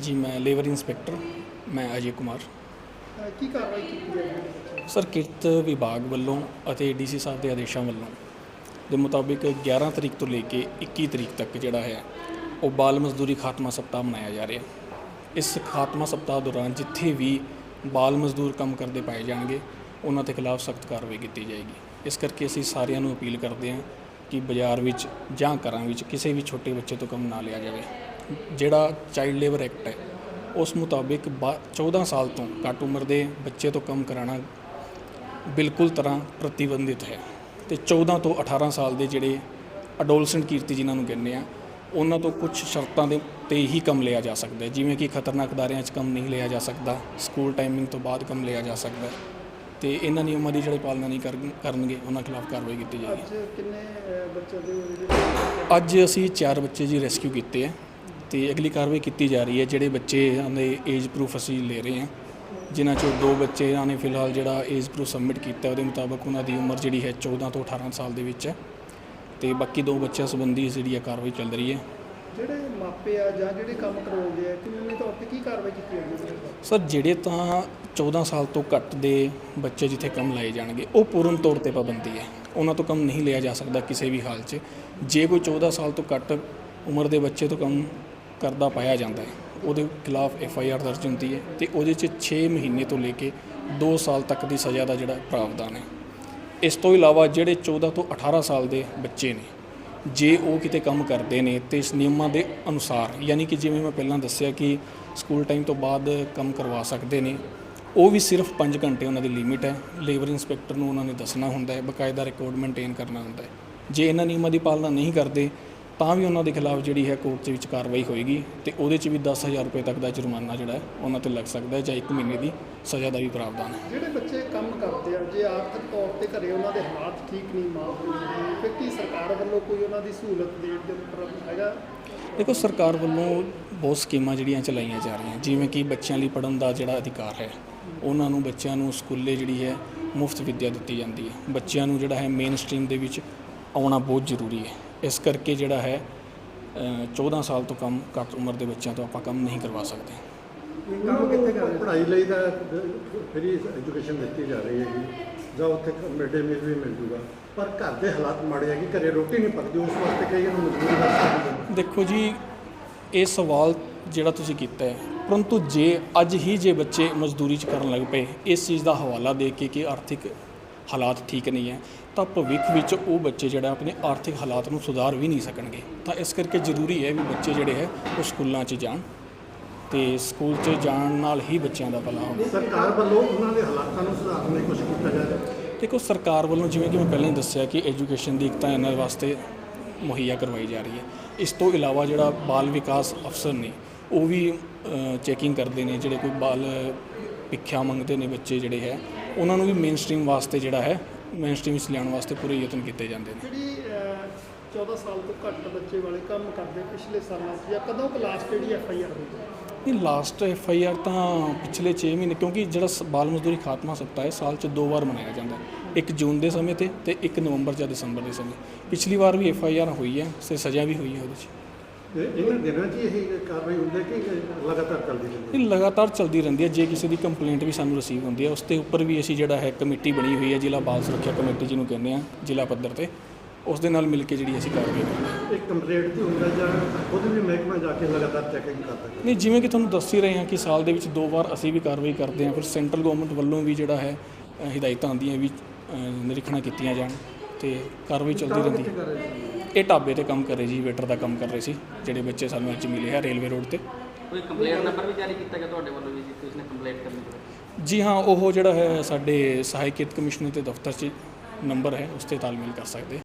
ਜੀ ਮੈਂ labour inspector ਮੈਂ ਅਜੇ ਕੁਮਾਰ। ਕੀ ਕਾਰਵਾਈ ਕੀਤੀ ਹੈ? ਸਰ ਕਿਰਤ ਵਿਭਾਗ ਵੱਲੋਂ ਅਤੇ ਡੀਸੀ ਸਾਹਿਬ ਦੇ ਆਦੇਸ਼ਾਂ ਵੱਲੋਂ ਦੇ ਮੁਤਾਬਿਕ 11 ਤਰੀਕ ਤੋਂ ਲੈ ਕੇ 21 ਤਰੀਕ ਤੱਕ ਜਿਹੜਾ ਹੈ ਉਹ ਬਾਲ ਮਜ਼ਦੂਰੀ ਖਾਤਮਾ ਸਪਤਾਹ ਮਨਾਇਆ ਜਾ ਰਿਹਾ। ਇਸ ਖਾਤਮਾ ਸਪਤਾਹ ਦੌਰਾਨ ਜਿੱਥੇ ਵੀ ਬਾਲ ਮਜ਼ਦੂਰ ਕੰਮ ਕਰਦੇ ਪਾਏ ਜਾਣਗੇ ਉਹਨਾਂ ਦੇ ਖਿਲਾਫ ਸਖਤ ਕਾਰਵਾਈ ਕੀਤੀ ਜਾਏਗੀ। ਇਸ ਕਰਕੇ ਅਸੀਂ ਸਾਰਿਆਂ ਨੂੰ ਅਪੀਲ ਕਰਦੇ ਹਾਂ ਕਿ ਬਾਜ਼ਾਰ ਵਿੱਚ ਜਾਂ ਘਰਾਂ ਵਿੱਚ ਕਿਸੇ ਵੀ ਛੋਟੇ ਬੱਚੇ ਤੋਂ ਕੰਮ ਨਾ ਲਿਆ ਜਾਵੇ। ਜਿਹੜਾ ਚਾਈਲਡ ਲੇਬਰ ਐਕਟ ਹੈ ਉਸ ਮੁਤਾਬਿਕ ਬਾ- 14 ਸਾਲ ਤੋਂ ਘੱਟ ਉਮਰ ਦੇ ਬੱਚੇ ਤੋਂ ਕੰਮ ਕਰਾਉਣਾ ਬਿਲਕੁਲ ਤਰ੍ਹਾਂ ਪ੍ਰਤੀਬੰਧਿਤ ਹੈ। ਤੇ 14 ਤੋਂ 18 ਸਾਲ ਦੇ ਜਿਹੜੇ ਅਡੋਲਸੈਂਟ ਕੀਰਤੀ ਜਿਨ੍ਹਾਂ ਨੂੰ ਕਹਿੰਦੇ ਆ ਉਹਨਾਂ ਤੋਂ ਕੁਝ ਸ਼ਰਤਾਂ ਦੇ ਤੇ ਹੀ ਕੰਮ ਲਿਆ ਜਾ ਸਕਦਾ ਹੈ। ਜਿਵੇਂ ਕਿ ਖਤਰਨਾਕ ਅਦਾਰਿਆਂ 'ਚ ਕੰਮ ਨਹੀਂ ਲਿਆ ਜਾ ਸਕਦਾ ਸਕੂਲ ਟਾਈਮਿੰਗ ਤੋਂ ਬਾਅਦ ਕੰਮ ਲਿਆ ਜਾ ਸਕਦਾ ਤੇ ਇਹਨਾਂ ਨਿਯਮਾਂ ਦੀ ਜਿਹੜੇ ਪਾਲਣਾ ਨਹੀਂ ਕਰਨ- ਕਰਨਗੇ ਉਹਨਾਂ ਖਿਲਾਫ ਕਾਰਵਾਈ ਕੀਤੀ ਜਾਏਗੀ। ਅੱਜ ਕਿੰਨੇ ਬੱਚੇ ਦੇ ਅੱਜ ਅਸੀਂ ਚਾਰ ਬੱਚੇ ਜੀ ਰੈਸਕਿਊ ਕੀਤੇ ਹੈ। ਤੇ ਅਗਲੀ ਕਾਰਵਾਈ ਕੀਤੀ ਜਾ ਰਹੀ ਹੈ ਜਿਹੜੇ ਬੱਚੇ ਦੇ ਏਜ ਪ੍ਰੂਫ ਅਸੀਂ ਲੈ ਰਹੇ ਹਾਂ ਜਿਨ੍ਹਾਂ ਚੋਂ ਦੋ ਬੱਚੇ ਨੇ ਫਿਲਹਾਲ ਜਿਹੜਾ ਏਜ ਪ੍ਰੂਫ ਸਬਮਿਟ ਕੀਤਾ ਉਹਦੇ ਮੁਤਾਬਕ ਉਹਨਾਂ ਦੀ ਉਮਰ ਜਿਹੜੀ ਹੈ 14 ਤੋਂ 18 ਸਾਲ ਦੇ ਵਿੱਚ ਹੈ ਤੇ ਬਾਕੀ ਦੋ ਬੱਚਿਆਂ ਸੰਬੰਧੀ ਜਿਹੜੀ ਹੈ ਕਾਰਵਾਈ ਚੱਲ ਰਹੀ ਹੈ। ਜਿਹੜੇ ਮਾਪੇ ਆ ਜਾਂ ਜਿਹੜੇ ਕੰਮ ਕਰਵਾਉਂਦੇ ਆ ਕਾਨੂੰਨੀ ਤੌਰ ਤੇ ਕੀ ਕਾਰਵਾਈ ਕੀਤੀ ਜਾਂਦੀ ਹੈ ਸਰ ਜਿਹੜੇ ਤਾਂ 14 ਸਾਲ ਤੋਂ ਘੱਟ ਦੇ ਬੱਚੇ ਜਿੱਥੇ ਕੰਮ ਲਾਏ ਜਾਣਗੇ ਉਹ ਪੂਰਨ ਤੌਰ ਤੇ ਪਾਬੰਦੀ ਹੈ। ਉਹਨਾਂ ਤੋਂ ਕੰਮ ਨਹੀਂ ਲਿਆ ਜਾ ਸਕਦਾ ਕਿਸੇ ਵੀ ਹਾਲ 'ਚ। ਜੇ ਕੋਈ 14 ਸਾਲ ਤੋਂ ਘੱਟ ਉਮਰ ਦੇ ਬੱਚੇ ਤੋਂ ਕੰਮ ਕਰਦਾ ਪਾਇਆ ਜਾਂਦਾ ਹੈ। ਉਹਦੇ ਖਿਲਾਫ ਐਫ ਆਈ ਆਰ ਦਰਜ ਹੁੰਦੀ ਹੈ ਤੇ ਉਹਦੇ 'ਚ 6 ਮਹੀਨੇ ਤੋਂ ਲੈ ਕੇ 2 ਸਾਲ ਤੱਕ ਦੀ ਸਜ਼ਾ ਦਾ ਜਿਹੜਾ ਪ੍ਰਾਵਧਾਨ ਹੈ। ਇਸ ਤੋਂ ਇਲਾਵਾ ਜਿਹੜੇ 14 ਤੋਂ 18 ਸਾਲ ਦੇ ਬੱਚੇ ਨੇ, ਜੇ ਉਹ ਕਿਤੇ ਕੰਮ ਕਰਦੇ ਨੇ ਤੇ ਇਸ ਨਿਯਮਾਂ ਦੇ ਅਨੁਸਾਰ, ਯਾਨੀ ਕਿ ਜਿਵੇਂ ਮੈਂ ਪਹਿਲਾਂ ਦੱਸਿਆ ਕਿ ਸਕੂਲ ਟਾਈਮ ਤੋਂ ਬਾਅਦ ਕੰਮ ਕਰਵਾ ਸਕਦੇ ਨੇ, ਉਹ ਵੀ ਸਿਰਫ 5 ਘੰਟੇ ਉਹਨਾਂ ਦੀ ਲਿਮਿਟ ਹੈ। ਲੇਬਰ ਇੰਸਪੈਕਟਰ ਨੂੰ ਉਹਨਾਂ ਨੇ ਦੱਸਣਾ ਹੁੰਦਾ ਹੈ, ਬਕਾਇਦਾ ਰਿਕਾਰਡ ਮੇਨਟੇਨ ਕਰਨਾ ਹੁੰਦਾ ਹੈ। ਜੇ ਇਹਨਾਂ ਨਿਯਮਾਂ ਦੀ ਪਾਲਣਾ ਨਹੀਂ ਕਰਦੇ ਤਾਂ ਵੀ ਉਹਨਾਂ ਦੇ ਖਿਲਾਫ ਜਿਹੜੀ ਹੈ ਕੋਰਟ ਦੇ ਵਿੱਚ ਕਾਰਵਾਈ ਹੋਏਗੀ ਤੇ ਉਹਦੇ 'ਚ ਵੀ 10000 ਰੁਪਏ ਤੱਕ ਦਾ ਜੁਰਮਾਨਾ ਜਿਹੜਾ ਹੈ ਉਹਨਾਂ ਤੇ ਲੱਗ ਸਕਦਾ ਹੈ ਜਾਂ 1 ਮਹੀਨੇ ਦੀ ਸਜ਼ਾ ਦਾ ਵੀ ਪ੍ਰਾਵਧਾਨ ਹੈ। ਜਿਹੜੇ ਬੱਚੇ ਕੰਮ ਕਰਦੇ ਆ ਜੇ ਆਰਥਿਕ ਤੌਰ ਤੇ ਘਰੇ ਉਹਨਾਂ ਦੇ ਹਾਲਾਤ ਠੀਕ ਨਹੀਂ ਮਾਂ ਪਿਓ ਦੇ ਫਿਰ ਕੀ ਸਰਕਾਰ ਵੱਲੋਂ ਕੋਈ ਉਹਨਾਂ ਦੀ ਸਹੂਲਤ ਦੇਣ ਦੇ ਉੱਪਰ ਹੈਗਾ? ਦੇਖੋ ਸਰਕਾਰ ਵੱਲੋਂ ਬਹੁਤ ਸਕੀਮਾਂ ਜਿਹੜੀਆਂ ਚਲਾਈਆਂ ਜਾ ਰਹੀਆਂ ਜਿਵੇਂ ਕਿ ਬੱਚਿਆਂ ਲਈ ਪੜ੍ਹਨ ਦਾ ਜਿਹੜਾ ਅਧਿਕਾਰ ਹੈ ਉਹਨਾਂ ਨੂੰ ਬੱਚਿਆਂ ਨੂੰ ਸਕੂਲੇ ਜਿਹੜੀ ਹੈ ਮੁਫਤ ਵਿੱਦਿਆ ਦਿੱਤੀ ਜਾਂਦੀ ਹੈ। ਬੱਚਿਆਂ ਨੂੰ ਜਿਹੜਾ ਹੈ ਮੇਨ ਸਟਰੀਮ ਦੇ ਵਿੱਚ ਆਉਣਾ ਬਹੁਤ ਜ਼ਰੂਰੀ ਹੈ। ਇਸ ਕਰਕੇ ਜਿਹੜਾ ਹੈ ਅ, 14 ਸਾਲ ਤੋਂ ਕਮ ਘੱਟ ਉਮਰ ਦੇ ਬੱਚਿਆਂ ਤੋਂ ਆਪਾਂ ਕੰਮ ਨਹੀਂ ਕਰਵਾ ਸਕਦੇ। ਕੰਮ ਕਿੱਥੇ ਕਰ ਪੜ੍ਹਾਈ ਲਈ ਤਾਂ ਫਰੀ ਐਜੂਕੇਸ਼ਨ ਦਿੱਤੀ ਜਾ ਰਹੀ ਹੈਗੀ ਜਾਂ। ਉੱਥੇ ਮਿਡਡੇ ਮੀਲ ਵੀ ਮਿਲ ਜੂਗਾ। ਪਰ ਘਰ ਦੇ ਹਾਲਾਤ ਮਾੜੇ ਹੈ ਕਿ ਘਰੇ ਰੋਟੀ ਨਹੀਂ ਪੱਕਦੀ ਉਸ ਵਾਸਤੇ ਕਈ ਨੂੰ ਮਜਬੂਰੀ ਕਰ ਸਕਦੇ ਦੇਖੋ ਜੀ ਇਹ ਸਵਾਲ ਜਿਹੜਾ ਤੁਸੀਂ ਕੀਤਾ ਹੈ ਪਰੰਤੂ ਜੇ ਅੱਜ ਹੀ ਜੇ ਬੱਚੇ ਮਜ਼ਦੂਰੀ ਚ ਕਰਨ ਲੱਗ ਪਏ ਇਸ ਚੀਜ਼ ਦਾ ਹਵਾਲਾ ਦੇ ਕੇ ਕਿ ਆਰਥਿਕ ਹਾਲਾਤ ਠੀਕ ਨਹੀਂ ਹੈ ਤਾਂ ਭਵਿੱਖ ਵਿੱਚ ਉਹ ਬੱਚੇ ਜਿਹੜਾ ਆਪਣੇ ਆਰਥਿਕ ਹਾਲਾਤ ਨੂੰ ਸੁਧਾਰ ਵੀ ਨਹੀਂ ਸਕਣਗੇ। ਤਾਂ ਇਸ ਕਰਕੇ ਜ਼ਰੂਰੀ ਹੈ ਵੀ ਬੱਚੇ ਜਿਹੜੇ ਹੈ ਉਹ ਸਕੂਲਾਂ 'ਚ ਜਾਣ ਤੇ ਸਕੂਲ 'ਚ ਜਾਣ ਨਾਲ ਹੀ ਬੱਚਿਆਂ ਦਾ ਭਲਾ ਹੋਵੇ। ਸਰਕਾਰ ਵੱਲੋਂ ਉਹਨਾਂ ਦੇ ਹਾਲਾਤਾਂ ਨੂੰ ਸੁਧਾਰਨ ਲਈ ਕੁਝ ਕੀਤਾ ਜਾ ਰਿਹਾ ਦੇਖੋ ਸਰਕਾਰ ਵੱਲੋਂ ਜਿਵੇਂ ਕਿ ਮੈਂ ਪਹਿਲਾਂ ਹੀ ਦੱਸਿਆ ਕਿ ਐਜੂਕੇਸ਼ਨ ਦੀ ਇੱਕ ਤਾਂ ਇਹਨਾਂ ਵਾਸਤੇ ਮੁਹੱਈਆ ਕਰਵਾਈ ਜਾ ਰਹੀ ਹੈ। ਇਸ ਤੋਂ ਇਲਾਵਾ ਜਿਹੜਾ ਬਾਲ ਵਿਕਾਸ ਅਫਸਰ ਨੇ ਉਹ ਵੀ ਚੈਕਿੰਗ ਕਰਦੇ ਨੇ ਜਿਹੜੇ ਕੋਈ ਬਾਲ ਭਿੱਖਿਆ ਮੰਗਦੇ ਨੇ ਬੱਚੇ ਜਿਹੜੇ ਹੈ ਉਹਨਾਂ ਨੂੰ ਵੀ ਮੇਨ ਸਟਰੀਮ ਵਾਸਤੇ ਜਿਹੜਾ ਹੈ ਮੇਨ ਸਟਰੀਮ ਵਿੱਚ ਲਿਆਉਣ ਵਾਸਤੇ ਪੂਰੇ ਯਤਨ ਕੀਤੇ ਜਾਂਦੇ ਨੇ। ਜਿਹੜੀ ਅਹ, 14 ਸਾਲ ਤੋਂ ਘੱਟ ਬੱਚੇ ਵਾਲੇ ਕੰਮ ਕਰਦੇ ਪਿਛਲੇ ਸਾਲਾਂ 'ਚ ਜਾਂ ਕਦੋਂ ਕੁ ਲਾਸਟ ਜਿਹੜੀ ਐਫ ਆਈ ਆਰ ਹੋਈ? ਇਹ ਲਾਸਟ ਐਫ ਆਈ ਆਰ ਤਾਂ ਪਿਛਲੇ 6 ਮਹੀਨੇ ਕਿਉਂਕਿ ਜਿਹੜਾ ਸ- ਬਾਲ ਮਜ਼ਦੂਰੀ ਖਾਤਮਾ ਸਪਤਾਹ ਹੈ ਸਾਲ 'ਚ ਦੋ ਵਾਰ ਮਨਾਇਆ ਜਾਂਦਾ ਹੈ। ਇੱਕ ਜੂਨ ਦੇ ਸਮੇਂ ਤੇ ਤੇ ਇੱਕ ਨਵੰਬਰ ਜਾਂ ਦਸੰਬਰ ਦੇ ਸਮੇਂ। ਪਿਛਲੀ ਵਾਰ ਵੀ ਐਫ ਆਈ ਆਰ ਹੋਈ ਹੈ ਤੇ ਸਜ਼ਾ ਵੀ ਹੋਈ ਹੈ ਉਹਦੇ 'ਚ। ਇਹਨਾਂ ਦਿਨਾਂ 'ਚ ਹੀ ਇਹ ਕਾਰਵਾਈ ਹੁੰਦੀ ਹੈ ਕਿ ਲਗਾਤਾਰ ਚੱਲਦੀ ਰਹਿੰਦੀ ਇਹ ਲਗਾਤਾਰ ਚੱਲਦੀ ਰਹਿੰਦੀ ਹੈ। ਜੇ ਕਿਸੇ ਦੀ ਕੰਪਲੇਂਟ ਵੀ ਸਾਨੂੰ ਰਿਸੀਵ ਹੁੰਦੀ ਹੈ ਉਸ ਦੇ ਉੱਪਰ ਵੀ ਅਸੀਂ ਜਿਹੜਾ ਹੈ ਕਮੇਟੀ ਬਣੀ ਹੋਈ ਹੈ ਜ਼ਿਲ੍ਹਾ ਬਾਲ ਸੁਰੱਖਿਆ ਕਮੇਟੀ ਜਿਹਨੂੰ ਕਹਿੰਦੇ ਆ ਜ਼ਿਲ੍ਹਾ ਪੱਧਰ ਤੇ ਉਸ ਦੇ ਨਾਲ ਮਿਲ ਕੇ ਜਿਹੜੀ ਅਸੀਂ ਕਾਰਵਾਈ ਕਰਦੇ ਹਾਂ ਹੈ ਇੱਕ ਕੰਪਲੇਂਟ ਤੇ ਹੁੰਦਾ ਜਾਂ ਖੁਦ ਵੀ ਮਹਿਕਮਾ ਜਾ ਕੇ ਲਗਾਤਾਰ ਚੈਕਿੰਗ ਕਰਦਾ ਹੈ? ਨਹੀਂ ਜਿਵੇਂ ਕਿ ਤੁਹਾਨੂੰ ਦੱਸ ਹੀ ਰਹੇ ਹਾਂ ਕਿ ਸਾਲ ਦੇ ਵਿੱਚ ਦੋ ਵਾਰ ਅਸੀਂ ਵੀ ਕਾਰਵਾਈ ਕਰਦੇ ਹਾਂ ਫਿਰ ਸੈਂਟਰਲ ਗਵਰਨਮੈਂਟ ਵੱਲੋਂ ਵੀ ਜਿਹੜਾ ਹੈ ਅ, ਹਦਾਇਤਾਂ ਆਉਂਦੀਆਂ ਵੀ ਅ, ਨਿਰੀਖਣਾਂ ਕੀਤੀਆਂ ਜਾਣ ਤੇ ਕਾਰਵਾਈ ਚੱਲਦੀ ਰਹਿੰਦੀ ਹੈ? ਇਹ ਢਾਬੇ ਤੇ ਕੰਮ ਕਰ ਰਹੇ ਜੀ ਵੇਟਰ ਦਾ ਕੰਮ ਕਰ ਰਹੇ ਸੀ ਜਿਹੜੇ ਬੱਚੇ ਸਾਨੂੰ ਅੱਜ ਮਿਲੇ ਆ ਰੇਲਵੇ ਰੋਡ ਤੇ। ਕੋਈ ਕੰਪਲੇਂਟ ਨੰਬਰ ਵੀ ਜਾਰੀ ਕੀਤਾ ਗਿਆ ਤੁਹਾਡੇ ਵੱਲੋਂ ਵੀ ਜੀ ਕਿਸੇ ਨੇ ਕੰਪਲੇਂਟ ਕਰਨੀ ਹੋਵੇ ਜੀ ਹਾਂ ਉਹ ਜਿਹੜਾ ਹੈ ਸਾਡੇ ਸਹਾਇਕ ਕਿਰਤ ਕਮਿਸ਼ਨਰ ਦੇ ਦਫ਼ਤਰ 'ਚ ਨੰਬਰ ਹੈ ਉਸ ਤੇ ਤਾਲਮੇਲ ਕਰ ਸਕਦੇ